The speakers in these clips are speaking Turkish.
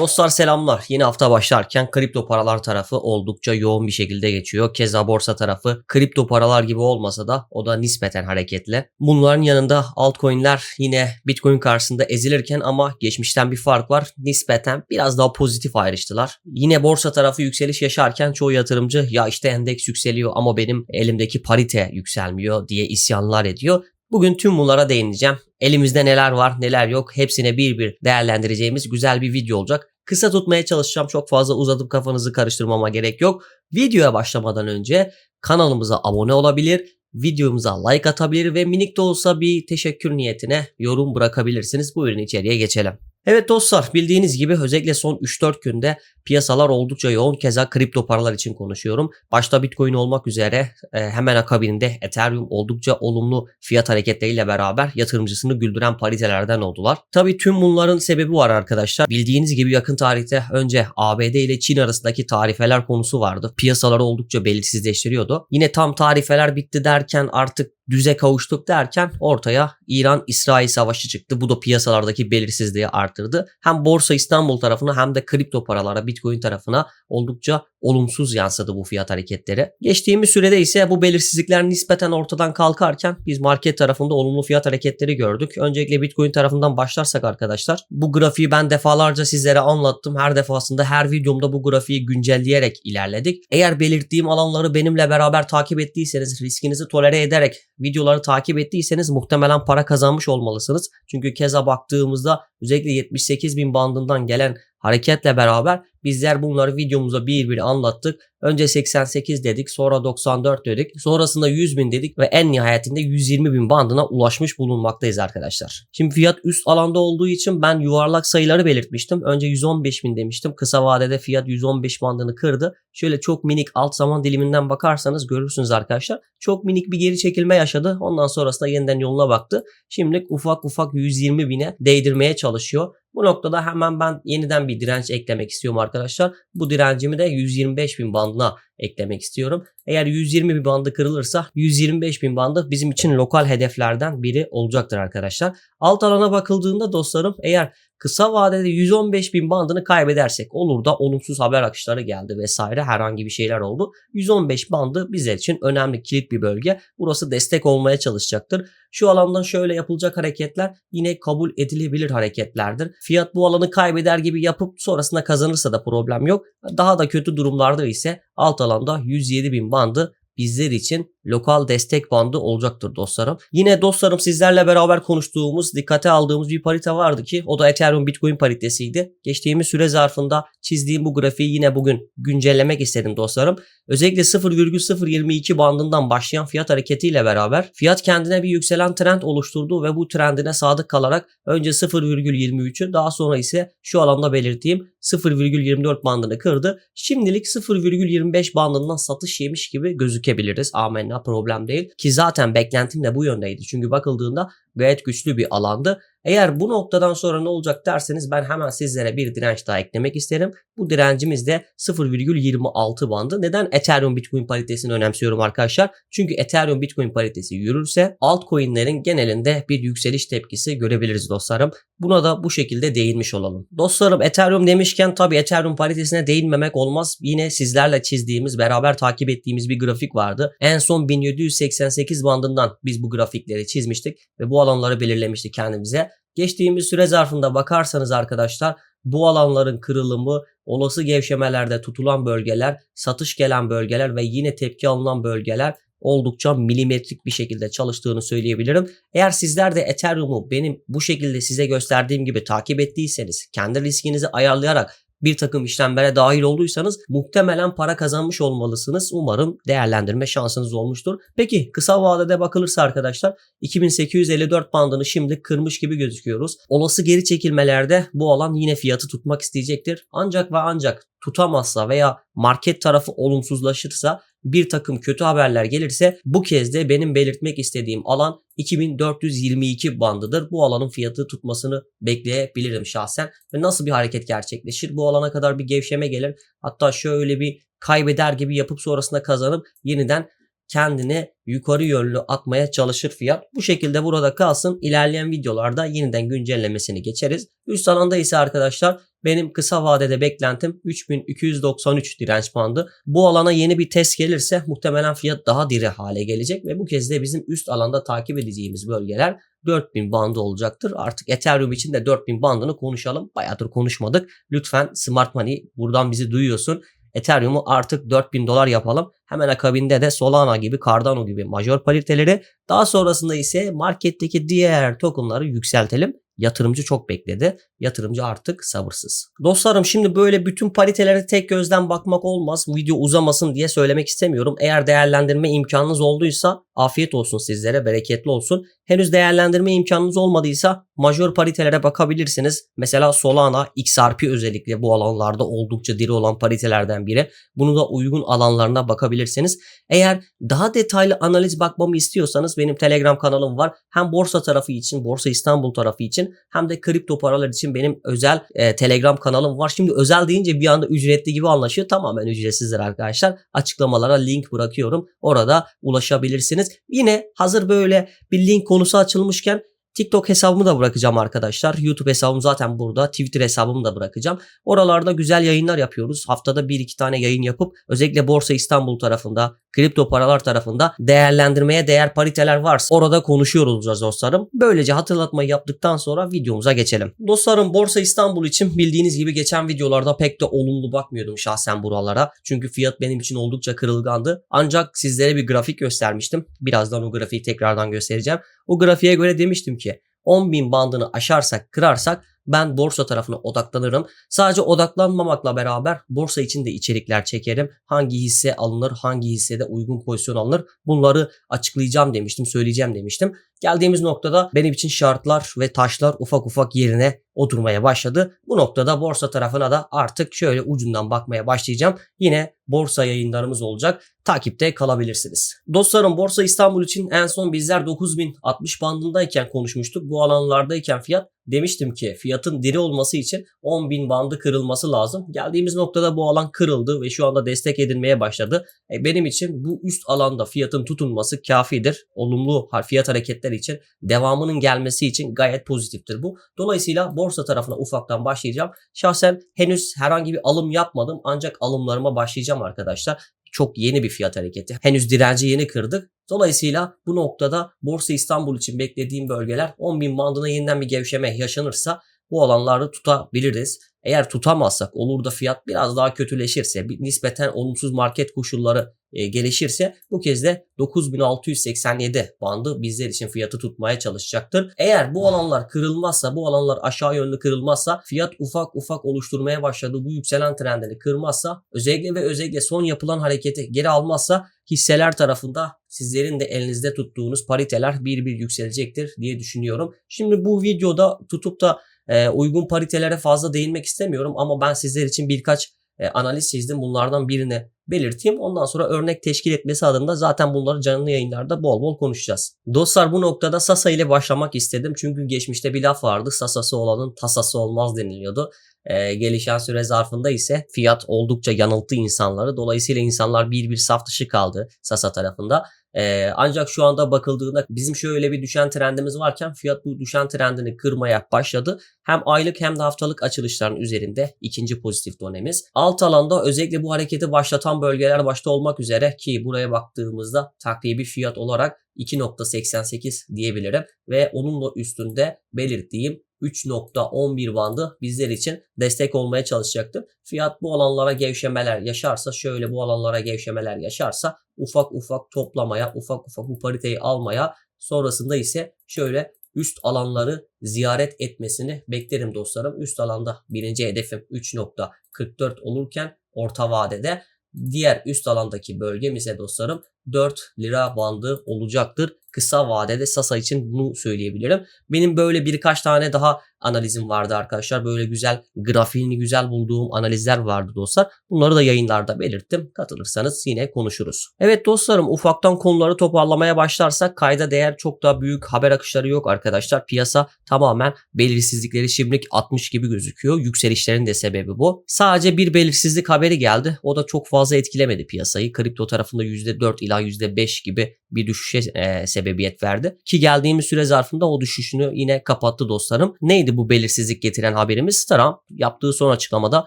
Dostlar selamlar. Yeni hafta başlarken kripto paralar tarafı oldukça yoğun bir şekilde geçiyor. Keza borsa tarafı kripto paralar gibi olmasa da o da nispeten hareketli. Bunların yanında altcoin'ler yine Bitcoin karşısında ezilirken ama geçmişten bir fark var. Nispeten biraz daha pozitif ayrıştılar. Yine borsa tarafı yükseliş yaşarken çoğu yatırımcı ya işte endeks yükseliyor ama benim elimdeki parite yükselmiyor diye isyanlar ediyor. Bugün tüm bunlara değineceğim. Elimizde neler var neler yok hepsine bir bir değerlendireceğimiz güzel bir video olacak. Kısa tutmaya çalışacağım çok fazla uzatıp kafanızı karıştırmama gerek yok. Videoya başlamadan önce kanalımıza abone olabilir, videomuza like atabilir ve minik de olsa bir teşekkür niyetine yorum bırakabilirsiniz. Buyurun içeriye geçelim. Evet dostlar bildiğiniz gibi özellikle son 3-4 günde piyasalar oldukça yoğun. Keza kripto paralar için konuşuyorum. Başta Bitcoin olmak üzere e, hemen akabinde Ethereum oldukça olumlu fiyat hareketleriyle beraber yatırımcısını güldüren paritelerden oldular. Tabii tüm bunların sebebi var arkadaşlar. Bildiğiniz gibi yakın tarihte önce ABD ile Çin arasındaki tarifeler konusu vardı. Piyasaları oldukça belirsizleştiriyordu. Yine tam tarifeler bitti derken artık düze kavuştuk derken ortaya İran-İsrail savaşı çıktı. Bu da piyasalardaki belirsizliği artırdı. Hem Borsa İstanbul tarafına hem de kripto paralara, Bitcoin tarafına oldukça olumsuz yansıdı bu fiyat hareketleri. Geçtiğimiz sürede ise bu belirsizlikler nispeten ortadan kalkarken biz market tarafında olumlu fiyat hareketleri gördük. Öncelikle Bitcoin tarafından başlarsak arkadaşlar bu grafiği ben defalarca sizlere anlattım. Her defasında her videomda bu grafiği güncelleyerek ilerledik. Eğer belirttiğim alanları benimle beraber takip ettiyseniz riskinizi tolere ederek videoları takip ettiyseniz muhtemelen para kazanmış olmalısınız. Çünkü keza baktığımızda özellikle 78 bin bandından gelen hareketle beraber bizler bunları videomuza bir bir anlattık. Önce 88 dedik sonra 94 dedik sonrasında 100 bin dedik ve en nihayetinde 120 bin bandına ulaşmış bulunmaktayız arkadaşlar. Şimdi fiyat üst alanda olduğu için ben yuvarlak sayıları belirtmiştim. Önce 115 bin demiştim. Kısa vadede fiyat 115 bandını kırdı. Şöyle çok minik alt zaman diliminden bakarsanız görürsünüz arkadaşlar. Çok minik bir geri çekilme yaşadı. Ondan sonrasında yeniden yoluna baktı. Şimdi ufak ufak 120 bine değdirmeye çalışıyor. Bu noktada hemen ben yeniden bir direnç eklemek istiyorum arkadaşlar. Bu direncimi de 125 bin bandına eklemek istiyorum. Eğer 120 bin bandı kırılırsa 125 bin bandı bizim için lokal hedeflerden biri olacaktır arkadaşlar. Alt alana bakıldığında dostlarım eğer kısa vadede 115 bin bandını kaybedersek olur da olumsuz haber akışları geldi vesaire herhangi bir şeyler oldu. 115 bandı bizler için önemli kilit bir bölge. Burası destek olmaya çalışacaktır. Şu alandan şöyle yapılacak hareketler yine kabul edilebilir hareketlerdir. Fiyat bu alanı kaybeder gibi yapıp sonrasında kazanırsa da problem yok. Daha da kötü durumlarda ise alt alanda 107 bin bandı bizler için lokal destek bandı olacaktır dostlarım. Yine dostlarım sizlerle beraber konuştuğumuz, dikkate aldığımız bir parite vardı ki o da Ethereum Bitcoin paritesiydi. Geçtiğimiz süre zarfında çizdiğim bu grafiği yine bugün güncellemek istedim dostlarım. Özellikle 0,022 bandından başlayan fiyat hareketiyle beraber fiyat kendine bir yükselen trend oluşturdu ve bu trendine sadık kalarak önce 0,23'ü daha sonra ise şu alanda belirttiğim 0,24 bandını kırdı. Şimdilik 0,25 bandından satış yemiş gibi gözükebiliriz. Amenna problem değil. Ki zaten beklentim de bu yöndeydi. Çünkü bakıldığında gayet güçlü bir alandı. Eğer bu noktadan sonra ne olacak derseniz ben hemen sizlere bir direnç daha eklemek isterim. Bu direncimiz de 0,26 bandı. Neden Ethereum Bitcoin paritesini önemsiyorum arkadaşlar? Çünkü Ethereum Bitcoin paritesi yürürse altcoin'lerin genelinde bir yükseliş tepkisi görebiliriz dostlarım. Buna da bu şekilde değinmiş olalım. Dostlarım Ethereum demişken tabi Ethereum paritesine değinmemek olmaz. Yine sizlerle çizdiğimiz, beraber takip ettiğimiz bir grafik vardı. En son 1788 bandından biz bu grafikleri çizmiştik ve bu alanları belirlemiştik kendimize. Geçtiğimiz süre zarfında bakarsanız arkadaşlar bu alanların kırılımı, olası gevşemelerde tutulan bölgeler, satış gelen bölgeler ve yine tepki alınan bölgeler oldukça milimetrik bir şekilde çalıştığını söyleyebilirim. Eğer sizler de Ethereum'u benim bu şekilde size gösterdiğim gibi takip ettiyseniz, kendi riskinizi ayarlayarak bir takım işlemlere dahil olduysanız muhtemelen para kazanmış olmalısınız. Umarım değerlendirme şansınız olmuştur. Peki kısa vadede bakılırsa arkadaşlar 2854 bandını şimdi kırmış gibi gözüküyoruz. Olası geri çekilmelerde bu alan yine fiyatı tutmak isteyecektir. Ancak ve ancak tutamazsa veya market tarafı olumsuzlaşırsa bir takım kötü haberler gelirse bu kez de benim belirtmek istediğim alan 2422 bandıdır. Bu alanın fiyatı tutmasını bekleyebilirim şahsen. Ve nasıl bir hareket gerçekleşir? Bu alana kadar bir gevşeme gelir. Hatta şöyle bir kaybeder gibi yapıp sonrasında kazanıp yeniden kendini yukarı yönlü atmaya çalışır fiyat. Bu şekilde burada kalsın. İlerleyen videolarda yeniden güncellemesini geçeriz. Üst alanda ise arkadaşlar benim kısa vadede beklentim 3293 direnç bandı. Bu alana yeni bir test gelirse muhtemelen fiyat daha diri hale gelecek ve bu kez de bizim üst alanda takip edeceğimiz bölgeler 4000 bandı olacaktır. Artık Ethereum için de 4000 bandını konuşalım. Bayağıdır konuşmadık. Lütfen Smart Money buradan bizi duyuyorsun. Ethereum'u artık 4000 dolar yapalım. Hemen akabinde de Solana gibi, Cardano gibi major pariteleri daha sonrasında ise marketteki diğer tokenları yükseltelim. Yatırımcı çok bekledi. Yatırımcı artık sabırsız. Dostlarım şimdi böyle bütün paritelere tek gözden bakmak olmaz. Video uzamasın diye söylemek istemiyorum. Eğer değerlendirme imkanınız olduysa afiyet olsun sizlere, bereketli olsun. Henüz değerlendirme imkanınız olmadıysa major paritelere bakabilirsiniz. Mesela Solana, XRP özellikle bu alanlarda oldukça diri olan paritelerden biri. Bunu da uygun alanlarına bakabilirsiniz. Eğer daha detaylı analiz bakmamı istiyorsanız benim Telegram kanalım var. Hem borsa tarafı için, Borsa İstanbul tarafı için hem de kripto paralar için benim özel e, Telegram kanalım var. Şimdi özel deyince bir anda ücretli gibi anlaşıyor. Tamamen ücretsizdir arkadaşlar. Açıklamalara link bırakıyorum. Orada ulaşabilirsiniz. Yine hazır böyle bir link konusu açılmışken TikTok hesabımı da bırakacağım arkadaşlar. YouTube hesabım zaten burada. Twitter hesabımı da bırakacağım. Oralarda güzel yayınlar yapıyoruz. Haftada bir iki tane yayın yapıp özellikle Borsa İstanbul tarafında, kripto paralar tarafında değerlendirmeye değer pariteler varsa orada konuşuyoruz dostlarım. Böylece hatırlatmayı yaptıktan sonra videomuza geçelim. Dostlarım Borsa İstanbul için bildiğiniz gibi geçen videolarda pek de olumlu bakmıyordum şahsen buralara. Çünkü fiyat benim için oldukça kırılgandı. Ancak sizlere bir grafik göstermiştim. Birazdan o grafiği tekrardan göstereceğim. O grafiğe göre demiştim ki 10.000 bandını aşarsak kırarsak ben borsa tarafına odaklanırım. Sadece odaklanmamakla beraber borsa için de içerikler çekerim. Hangi hisse alınır, hangi hissede uygun pozisyon alınır bunları açıklayacağım demiştim, söyleyeceğim demiştim. Geldiğimiz noktada benim için şartlar ve taşlar ufak ufak yerine oturmaya başladı. Bu noktada borsa tarafına da artık şöyle ucundan bakmaya başlayacağım. Yine borsa yayınlarımız olacak. Takipte kalabilirsiniz. Dostlarım Borsa İstanbul için en son bizler 9060 bandındayken konuşmuştuk. Bu alanlardayken fiyat demiştim ki fiyatın diri olması için 10.000 bandı kırılması lazım. Geldiğimiz noktada bu alan kırıldı ve şu anda destek edilmeye başladı. E benim için bu üst alanda fiyatın tutunması kafidir. Olumlu fiyat hareketleri için devamının gelmesi için gayet pozitiftir bu. Dolayısıyla borsa tarafına ufaktan başlayacağım. Şahsen henüz herhangi bir alım yapmadım ancak alımlarıma başlayacağım arkadaşlar çok yeni bir fiyat hareketi. Henüz direnci yeni kırdık. Dolayısıyla bu noktada Borsa İstanbul için beklediğim bölgeler 10.000 bandına yeniden bir gevşeme yaşanırsa bu alanları tutabiliriz. Eğer tutamazsak olur da fiyat biraz daha kötüleşirse, nispeten olumsuz market koşulları e, gelişirse bu kez de 9687 bandı bizler için fiyatı tutmaya çalışacaktır. Eğer bu alanlar kırılmazsa, bu alanlar aşağı yönlü kırılmazsa, fiyat ufak ufak oluşturmaya başladığı bu yükselen trendini kırmazsa, özellikle ve özellikle son yapılan hareketi geri almazsa hisseler tarafında sizlerin de elinizde tuttuğunuz pariteler bir bir yükselecektir diye düşünüyorum. Şimdi bu videoda tutup da e, uygun paritelere fazla değinmek istemiyorum ama ben sizler için birkaç e, analiz çizdim. Bunlardan birini belirteyim. Ondan sonra örnek teşkil etmesi adında zaten bunları canlı yayınlarda bol bol konuşacağız. Dostlar bu noktada Sasa ile başlamak istedim. Çünkü geçmişte bir laf vardı. Sasası olanın tasası olmaz deniliyordu. Ee, gelişen süre zarfında ise fiyat oldukça yanılttı insanları. Dolayısıyla insanlar bir bir saf dışı kaldı Sasa tarafında. Ee, ancak şu anda bakıldığında bizim şöyle bir düşen trendimiz varken fiyat bu düşen trendini kırmaya başladı. Hem aylık hem de haftalık açılışların üzerinde ikinci pozitif dönemimiz. Alt alanda özellikle bu hareketi başlatan bölgeler başta olmak üzere ki buraya baktığımızda takribi fiyat olarak 2.88 diyebilirim ve onunla üstünde belirttiğim 3.11 bandı bizler için destek olmaya çalışacaktır. Fiyat bu alanlara gevşemeler yaşarsa şöyle bu alanlara gevşemeler yaşarsa ufak ufak toplamaya ufak ufak bu pariteyi almaya sonrasında ise şöyle üst alanları ziyaret etmesini beklerim dostlarım. Üst alanda birinci hedefim 3.44 olurken orta vadede diğer üst alandaki bölgem ise dostlarım 4 lira bandı olacaktır. Kısa vadede Sasa için bunu söyleyebilirim. Benim böyle birkaç tane daha analizim vardı arkadaşlar. Böyle güzel grafiğini güzel bulduğum analizler vardı dostlar. Bunları da yayınlarda belirttim. Katılırsanız yine konuşuruz. Evet dostlarım ufaktan konuları toparlamaya başlarsak kayda değer çok da büyük haber akışları yok arkadaşlar. Piyasa tamamen belirsizlikleri şimdilik 60 gibi gözüküyor. Yükselişlerin de sebebi bu. Sadece bir belirsizlik haberi geldi. O da çok fazla etkilemedi piyasayı. Kripto tarafında %4 ila hatta %5 gibi bir düşüşe e, sebebiyet verdi. Ki geldiğimiz süre zarfında o düşüşünü yine kapattı dostlarım. Neydi bu belirsizlik getiren haberimiz? Trump yaptığı son açıklamada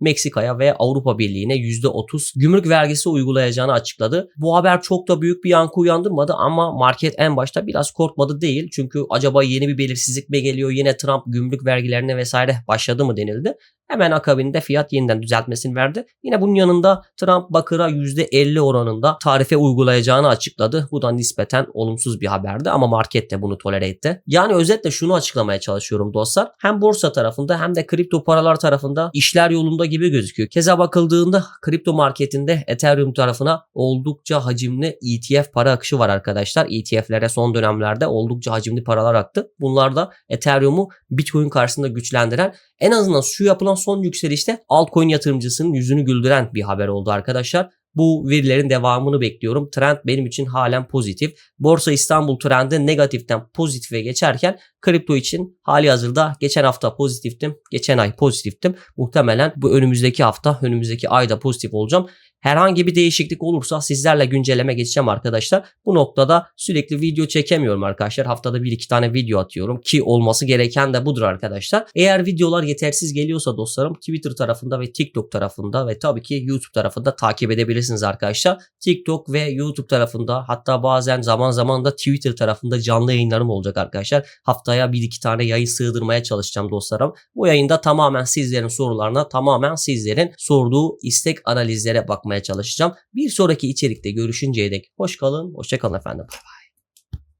Meksika'ya ve Avrupa Birliği'ne %30 gümrük vergisi uygulayacağını açıkladı. Bu haber çok da büyük bir yankı uyandırmadı ama market en başta biraz korkmadı değil. Çünkü acaba yeni bir belirsizlik mi geliyor? Yine Trump gümrük vergilerine vesaire başladı mı denildi. Hemen akabinde fiyat yeniden düzeltmesini verdi. Yine bunun yanında Trump bakıra %50 oranında tarife uygulayacağını açıkladı. Bu da nispeten olumsuz bir haberdi ama market de bunu tolere etti. Yani özetle şunu açıklamaya çalışıyorum dostlar. Hem borsa tarafında hem de kripto paralar tarafında işler yolunda gibi gözüküyor. Keza bakıldığında kripto marketinde Ethereum tarafına oldukça hacimli ETF para akışı var arkadaşlar. ETF'lere son dönemlerde oldukça hacimli paralar aktı. Bunlar da Ethereum'u Bitcoin karşısında güçlendiren en azından şu yapılan son yükselişte altcoin yatırımcısının yüzünü güldüren bir haber oldu arkadaşlar. Bu verilerin devamını bekliyorum. Trend benim için halen pozitif. Borsa İstanbul trendi negatiften pozitife geçerken kripto için hali hazırda geçen hafta pozitiftim. Geçen ay pozitiftim. Muhtemelen bu önümüzdeki hafta, önümüzdeki ayda pozitif olacağım. Herhangi bir değişiklik olursa sizlerle güncelleme geçeceğim arkadaşlar. Bu noktada sürekli video çekemiyorum arkadaşlar. Haftada bir iki tane video atıyorum ki olması gereken de budur arkadaşlar. Eğer videolar yetersiz geliyorsa dostlarım Twitter tarafında ve TikTok tarafında ve tabii ki YouTube tarafında takip edebilirsiniz arkadaşlar. TikTok ve YouTube tarafında hatta bazen zaman zaman da Twitter tarafında canlı yayınlarım olacak arkadaşlar. Haftaya bir iki tane yayın sığdırmaya çalışacağım dostlarım. Bu yayında tamamen sizlerin sorularına tamamen sizlerin sorduğu istek analizlere bakmaya çalışacağım. Bir sonraki içerikte görüşünceye dek hoş kalın, hoşça kalın efendim.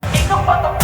Ikaw pa